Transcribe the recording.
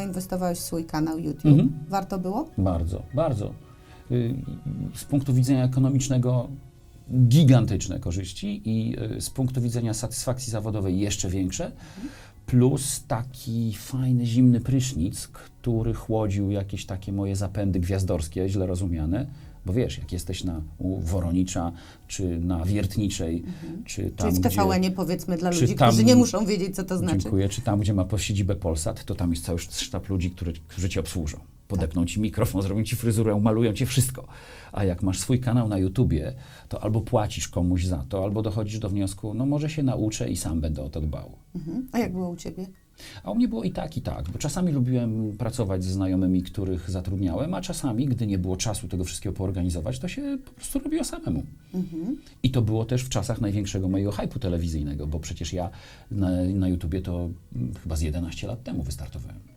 zainwestowałeś w swój kanał YouTube. Mhm. Warto było? Bardzo, bardzo. Y, Z punktu widzenia ekonomicznego gigantyczne korzyści i y, z punktu widzenia satysfakcji zawodowej jeszcze większe, plus taki fajny, zimny prysznic, który chłodził jakieś takie moje zapędy gwiazdorskie, źle rozumiane, bo wiesz, jak jesteś na u Woronicza, czy na Wiertniczej, czy tam, Czyli w gdzie... TVN-ie powiedzmy dla ludzi, tam- którzy nie muszą wiedzieć, co to znaczy. Dziękuję. Czy tam, gdzie ma siedzibę Polsat, to tam jest cały sztab ludzi, który, którzy cię obsłużą. Podepną ci mikrofon, zrobią ci fryzurę, umalują ci wszystko. A jak masz swój kanał na YouTubie, to albo płacisz komuś za to, albo dochodzisz do wniosku, no może się nauczę i sam będę o to dbał. Mhm. A jak było u ciebie? A u mnie było i tak, i tak, bo czasami lubiłem pracować ze znajomymi, których zatrudniałem, a czasami, gdy nie było czasu tego wszystkiego poorganizować, to się po prostu robiło samemu. Mhm. I to było też w czasach największego mojego hypu telewizyjnego, bo przecież ja na, na YouTubie to mm, chyba z 11 lat temu wystartowałem.